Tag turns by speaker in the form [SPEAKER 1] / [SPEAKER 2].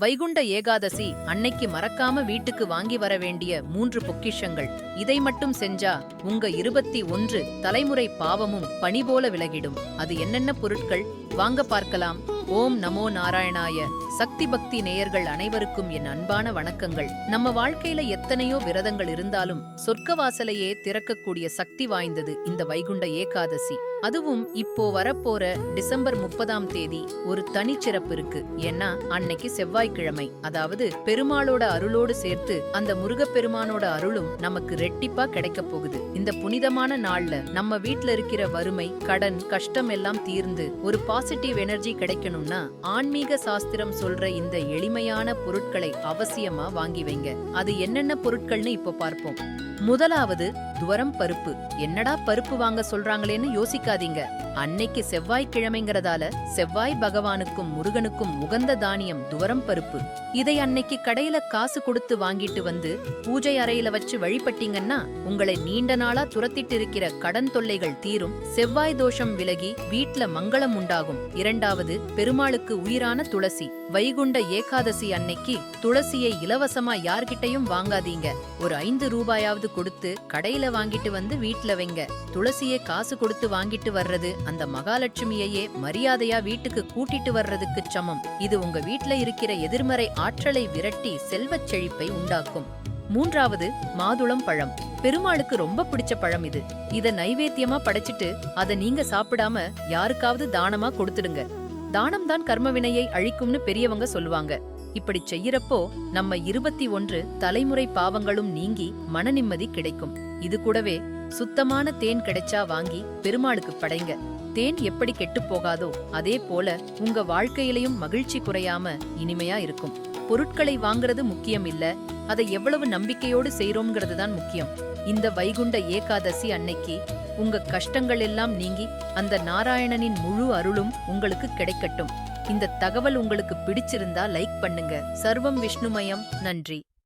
[SPEAKER 1] வைகுண்ட ஏகாதசி அன்னைக்கு மறக்காம வீட்டுக்கு வாங்கி வர வேண்டிய மூன்று பொக்கிஷங்கள். இதை மட்டும் செஞ்சா உங்க இருபத்தி ஒன்று தலைமுறை பாவமும் பணி போல விலகிடும். அது என்னென்ன பொருட்கள்? வாங்க பார்க்கலாம். ஓம் நமோ நாராயணாய. சக்தி பக்தி நேயர்கள் அனைவருக்கும் என் அன்பான வணக்கங்கள். நம்ம வாழ்க்கையில எத்தனையோ விரதங்கள் இருந்தாலும் சொர்க்க வாசலையே திறக்கக்கூடிய சக்தி வாய்ந்தது இந்த வைகுண்ட ஏகாதசி. அதுவும் இப்போ வரப்போற டிசம்பர் முப்பதாம் தேதி ஒரு தனிச்சிறப்பு இருக்கு. ஏன்னா அன்னைக்கு செவ்வாய்க்கிழமை. அதாவது பெருமாளோட அருளோடு சேர்த்து அந்த முருகப்பெருமானோட அருளும் நமக்கு ரெட்டிப்பா கிடைக்க போகுது. இந்த புனிதமான நாள்ல நம்ம வீட்ல இருக்கிற வறுமை கடன் கஷ்டம் எல்லாம் தீர்ந்து ஒரு பாசிட்டிவ் எனர்ஜி கிடைக்கணும். கிடைக்கணும்னா ஆன்மீக சாஸ்திரம் சொல்ற இந்த எளிமையான பொருட்களை அவசியமா வாங்கி வைங்க. அது என்னென்ன பொருட்கள்னு இப்போ பார்ப்போம். முதலாவது துவரம் பருப்பு. என்னடா பருப்பு வாங்க சொல்றாங்களேன்னு யோசிக்காதீங்க. அன்னைக்கு செவ்வாய்க்கிழமைங்கிறதால செவ்வாய் பகவானுக்கும் முருகனுக்கும் உகந்த தானியம் துவரம் பருப்பு. இதை அன்னைக்கு கடையில காசு கொடுத்து வாங்கிட்டு வந்து பூஜை அறையில வச்சு வழிபட்டீங்கன்னா உங்களை நீண்ட நாளா துரத்திட்டு இருக்கிற கடன் தொல்லைகள் தீரும் செவ்வாய் தோஷம் விலகி வீட்ல மங்களம் உண்டாகும். இரண்டாவது பெருமாளுக்கு உயிரான துளசி. வைகுண்ட ஏகாதசி அன்னைக்கு துளசியை இலவசமா யார்கிட்டயும் வாங்காதீங்க. ஒரு ஐந்து ரூபாயாவது கொடுத்து கடையில வாங்கிட்டு வந்து வீட்ல வைங்க. துளசியை காசு கொடுத்து வாங்கிட்டு வர்றது அந்த மகாலட்சுமியையே மரியாதையா வீட்டுக்கு கூட்டிட்டு வர்றதுக்கு சமம். இது உங்க வீட்ல இருக்கிற எதிர்மறை ஆற்றலை விரட்டி செல்வச் செழிப்பை உண்டாக்கும். மூன்றாவது மாதுளம் பழம். பெருமாளுக்கு ரொம்ப பிடிச்ச பழம் இது. இத நைவேத்தியமா படைச்சிட்டு அத நீங்க சாப்பிடாம யாருக்காவது தானமா கொடுத்துடுங்க. தானம் தான் கர்மவினையை அழிக்கும்னு பெரியவங்க சொல்லுவாங்க. இப்படி செய்யறப்போ நம்ம இருபத்தி ஒன்று தலைமுறை பாவங்களும் நீங்கி மன நிம்மதி கிடைக்கும். இது கூடவே சுத்தமான தேன் கிடைச்சா வாங்கி பெருமாளுக்கு படைங்க. தேன் எப்படி கெட்டுப் போகாதோ அதே போல உங்க வாழ்க்கையிலையும் மகிழ்ச்சி குறையாம இனிமையா இருக்கும். பொருட்களை வாங்குறது முக்கியம் இல்ல அதை எவ்வளவு நம்பிக்கையோடு செய்யறோம்ங்கிறது தான் முக்கியம். இந்த வைகுண்ட ஏகாதசி அன்னைக்கு உங்க கஷ்டங்கள் எல்லாம் நீங்கி அந்த நாராயணனின் முழு அருளும் உங்களுக்கு கிடைக்கட்டும். இந்த தகவல் உங்களுக்கு பிடிச்சிருந்தா லைக் பண்ணுங்க. சர்வம் விஷ்ணுமயம். நன்றி.